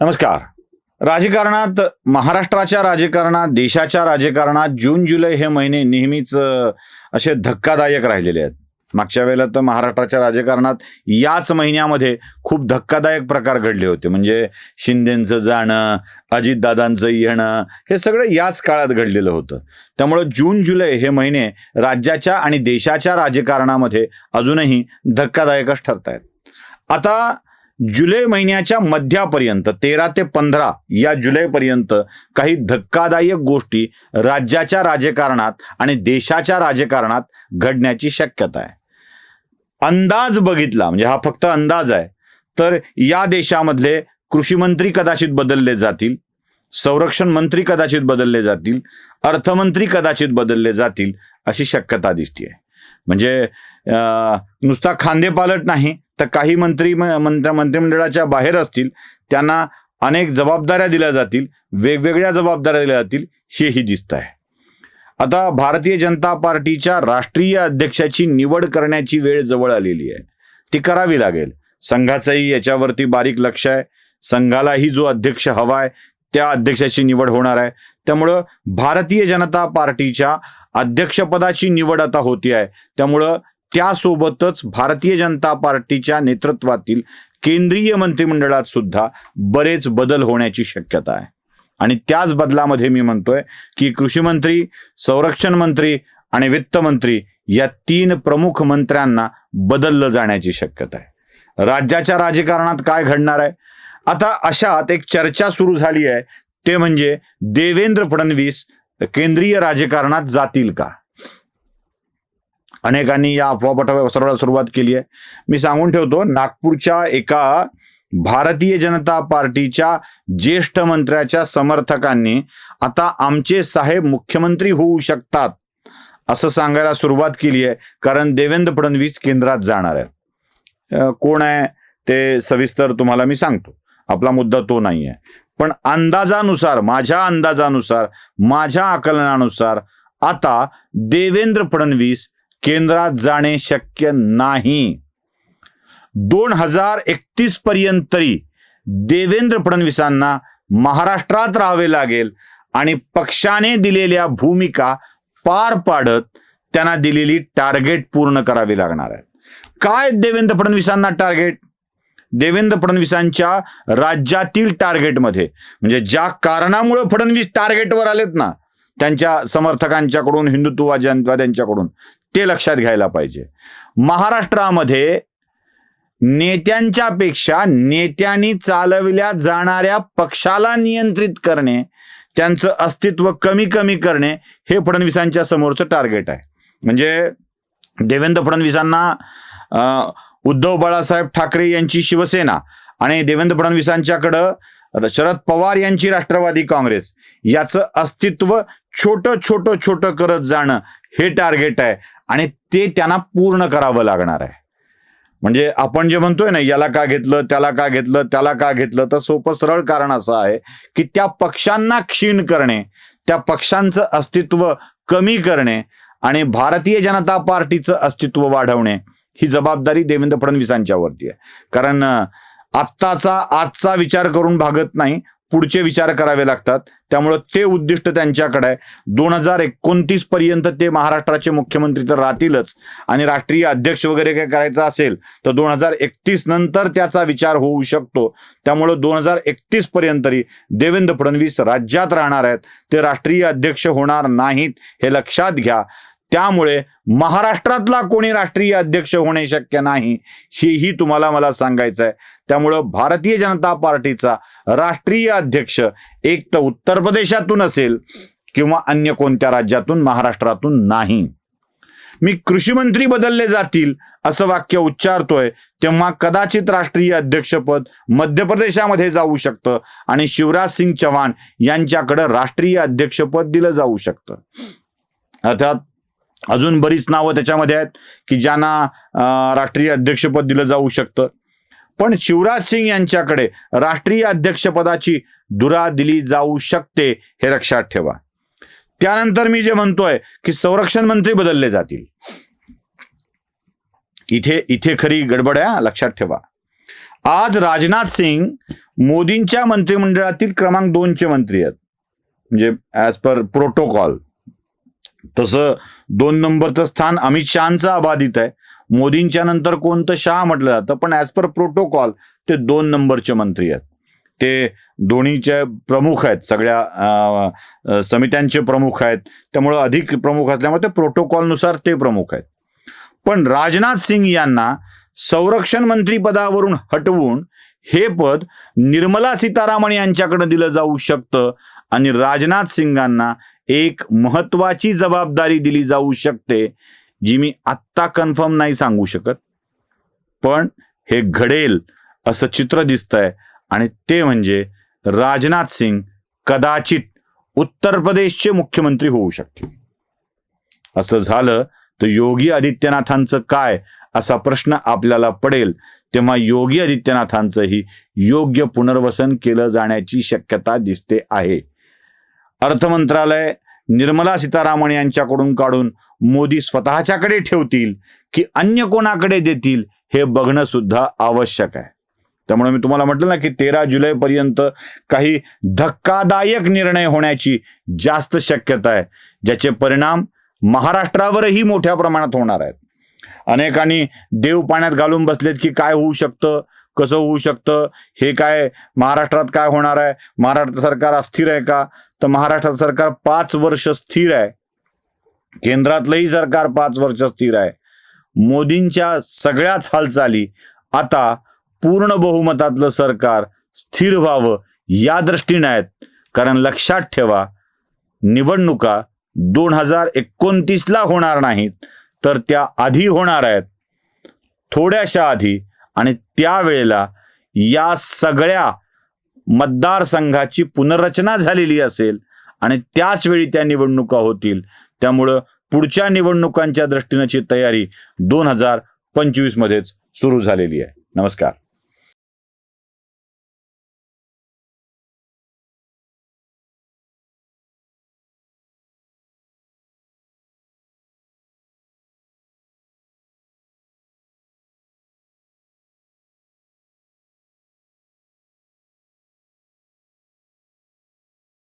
नमस्कार. राजकारणात महाराष्ट्राच्या राजकारणात देशाच्या राजकारणात जून जुलै हे महिने नेहमीच असे धक्कादायक राहिलेले आहेत. मागच्या वेळेला तर महाराष्ट्राच्या राजकारणात याच महिन्यामध्ये खूप धक्कादायक प्रकार घडले होते. म्हणजे शिंदेचं जाणं अजितदादांचं येणं हे सगळं याच काळात घडलेलं होतं. त्यामुळं जून जुलै हे महिने राज्याच्या आणि देशाच्या राजकारणामध्ये अजूनही धक्कादायकच ठरत आहेत आता जुलै महिन्याच्या मध्यापर्यंत तेरा ते पंधरा या जुलैपर्यंत काही धक्कादायक गोष्टी राज्याच्या राजकारणात आणि देशाच्या राजकारणात घडण्याची शक्यता आहे. अंदाज बघितला म्हणजे हा फक्त अंदाज आहे तर या देशामधले कृषीमंत्री कदाचित बदलले जातील संरक्षण मंत्री कदाचित बदलले जातील अर्थमंत्री कदाचित बदलले जातील अशी शक्यता दिसते म्हणजे अं, नुसता खांदेपालट नाही तर काही मंत्री म- मंत्र मंत्रिमंडळाच्या बाहेर असतील त्यांना अनेक जबाबदाऱ्या दिल्या जातील वेगवेगळ्या जबाबदाऱ्या दिल्या जातील हेही दिसत आहे. आता भारतीय जनता पार्टीच्या राष्ट्रीय अध्यक्षाची निवड करण्याची वेळ जवळ आलेली आहे. ती करावी लागेल. संघाचंही याच्यावरती बारीक लक्ष आहे. संघालाही जो अध्यक्ष हवा आहे त्या अध्यक्षाची निवड होणार आहे. त्यामुळं भारतीय जनता पार्टीच्या अध्यक्षपदाची निवड आता होती आहे. त्यामुळं त्यासोबतच भारतीय जनता पार्टीच्या नेतृत्वातील केंद्रीय मंत्रिमंडळात सुद्धा बरेच बदल होण्याची शक्यता आहे. आणि त्याच बदलामध्ये मी म्हणतोय की कृषी मंत्री संरक्षण मंत्री आणि वित्त मंत्री या तीन प्रमुख मंत्र्यांना बदललं जाण्याची शक्यता आहे. राज्याच्या राजकारणात काय घडणार आहे? आता अशात एक चर्चा सुरू झाली आहे. ते म्हणजे देवेंद्र फडणवीस केंद्रीय राजकारणात जातील का? अनेकांनी या अफवा पसरवायला सुरुवात केली आहे. मी सांगून ठेवतो नागपूरच्या एका भारतीय जनता पार्टीच्या ज्येष्ठ मंत्र्याच्या समर्थकांनी आता आमचे साहेब मुख्यमंत्री होऊ शकतात असं सांगायला सुरुवात केली आहे कारण देवेंद्र फडणवीस केंद्रात जाणार आहेत. कोण आहे ते सविस्तर तुम्हाला मी सांगतो. आपला मुद्दा तो नाही आहे. पण अंदाजानुसार माझ्या अंदाजानुसार माझ्या आकलनानुसार आता देवेंद्र फडणवीस केंद्रात जाणे शक्य नाही. दोन हजार एकतीस पर्यंत तरी देवेंद्र फडणवीसांना महाराष्ट्रात राहावे लागेल आणि पक्षाने दिलेल्या भूमिका पार पाडत त्यांना दिलेली टार्गेट पूर्ण करावी लागणार आहे काय देवेंद्र फडणवीसांना टार्गेट? देवेंद्र फडणवीसांच्या राज्यातील टार्गेटमध्ये म्हणजे ज्या कारणामुळे फडणवीस टार्गेटवर आलेत ना त्यांच्या समर्थकांच्याकडून हिंदुत्ववाद्यांच्याकडून ते लक्षात घ्यायला पाहिजे. महाराष्ट्रामध्ये नेत्यांच्या पेक्षा नेत्यांनी चालविल्या जाणाऱ्या पक्षाला नियंत्रित करणे त्यांचं अस्तित्व कमी कमी करणे हे फडणवीसांच्या समोरचं टार्गेट आहे. म्हणजे देवेंद्र फडणवीसांना अं, उद्धव बाळासाहेब ठाकरे यांची शिवसेना आणि देवेंद्र फडणवीसांच्याकडं शरद पवार यांची राष्ट्रवादी काँग्रेस याचं अस्तित्व छोटं छोटं छोटं करत जाणं हे टार्गेट आहे आणि ते त्यांना पूर्ण करावं लागणार आहे. म्हणजे आपण जे म्हणतोय ना याला का घेतलं त्याला का घेतलं त्याला का घेतलं तर सोपं सरळ कारण असं आहे की त्या पक्षांना क्षीण करणे त्या पक्षांचं अस्तित्व कमी करणे आणि भारतीय जनता पार्टीचं अस्तित्व वाढवणे ही जबाबदारी देवेंद्र फडणवीसांच्यावरती आहे. कारण आत्ताचा आजचा विचार करून भागत नाही पुढचे विचार करावे लागतात. त्यामुळं ते उद्दिष्ट त्यांच्याकडे आहे. दोन हजार एकोणतीस पर्यंत ते महाराष्ट्राचे मुख्यमंत्री तर राहतीलच. आणि राष्ट्रीय अध्यक्ष वगैरे काय करायचं असेल तर दोन हजार एकतीस नंतर त्याचा विचार होऊ शकतो. त्यामुळं दोन हजार एकतीस पर्यंत तरी देवेंद्र फडणवीस राज्यात राहणार आहेत. ते राष्ट्रीय अध्यक्ष होणार नाहीत हे लक्षात घ्या. त्यामुळे महाराष्ट्रातला कोणी राष्ट्रीय अध्यक्ष होणे शक्य नाही हेही तुम्हाला मला सांगायचं आहे त्यामुळं भारतीय जनता पार्टीचा राष्ट्रीय अध्यक्ष एक तर उत्तर प्रदेशातून असेल किंवा अन्य कोणत्या राज्यातून महाराष्ट्रातून नाही. मी कृषीमंत्री बदलले जातील असं वाक्य उच्चारतोय तेव्हा कदाचित राष्ट्रीय अध्यक्षपद मध्य प्रदेशामध्ये जाऊ शकतं आणि शिवराज सिंग चव्हाण यांच्याकडं राष्ट्रीय अध्यक्षपद दिलं जाऊ शकतं. अर्थात अजून बरीच नावं त्याच्यामध्ये आहेत की ज्यांना राष्ट्रीय अध्यक्षपद दिलं जाऊ शकतं. पण शिवराज सिंग यांच्याकडे राष्ट्रीय अध्यक्षपदाची धुरा दिली जाऊ शकते हे लक्षात ठेवा. त्यानंतर मी जे म्हणतोय की संरक्षण मंत्री बदलले जातील. इथे इथे खरी गडबड आहे लक्षात ठेवा. आज राजनाथ सिंग मोदींच्या मंत्रिमंडळातील क्रमांक दोनचे मंत्री आहेत. म्हणजे ॲज पर प्रोटोकॉल तसं दोन नंबरचं स्थान अमित शहाचं अबाधित आहे. मोदींच्या नंतर कोणतं शहा म्हटलं जातं? पण ॲज पर प्रोटोकॉल ते दोन नंबरचे मंत्री आहेत. ते दोन्हीचे प्रमुख आहेत सगळ्या समित्यांचे प्रमुख आहेत. त्यामुळं अधिक प्रमुख असल्यामुळे ते प्रोटोकॉलनुसार ते प्रमुख आहेत. पण राजनाथ सिंग यांना संरक्षण मंत्री पदावरून हटवून हे पद निर्मला सीतारामन यांच्याकडे दिलं जाऊ शकतं आणि राजनाथ सिंगांना एक महत्वाची जबाबदारी दिली जाऊ शकते जी मी आत्ता कन्फर्म नाही सांगू शकत. पण हे घडेल असं चित्र दिसतंय आणि ते म्हणजे राजनाथ सिंग कदाचित उत्तर प्रदेशचे मुख्यमंत्री होऊ शकतील. असं झालं तर योगी आदित्यनाथांचं काय असा प्रश्न आपल्याला पडेल तेव्हा योगी आदित्यनाथांचंही योग्य पुनर्वसन केलं जाण्याची शक्यता दिसते आहे. अर्थ मंत्रालय निर्मला सीतारामन यांच्याकडून काढून मोदी स्वतःच्याकडे ठेवतील की अन्य कोणाकडे देतील हे बघणं सुद्धा आवश्यक आहे. त्यामुळे मी तुम्हाला म्हटलं ना की तेरा जुलैपर्यंत काही धक्कादायक निर्णय होण्याची जास्त शक्यता आहे ज्याचे परिणाम महाराष्ट्रावरही मोठ्या प्रमाणात होणार आहेत. अनेकांनी देव पाण्यात घालून बसलेत की काय होऊ शकतं कसं होऊ शकतं हे काय महाराष्ट्रात काय होणार आहे महाराष्ट्र सरकार अस्थिर आहे का तर महाराष्ट्र सरकार पाच वर्ष स्थिर आहे. केंद्रातलंही सरकार पाच वर्ष स्थिर आहे. मोदींच्या सगळ्याच हालचाली आता पूर्ण बहुमतातलं सरकार स्थिर व्हावं या दृष्टीने आहेत. कारण लक्षात ठेवा निवडणुका दोन हजार एकोणतीसला होणार नाहीत तर त्या आधी होणार आहेत. थोड्याशा आधी आणि त्यावेळेला या सगळ्या मतदारसंघाची पुनर्रचना झालेली असेल आणि त्याच वेळी त्या निवडणुका होतील. त्यामुळं पुढच्या निवडणुकांच्या दृष्टीनेची तयारी दोन हजार पंचवीस मध्येच सुरू झालेली आहे. नमस्कार.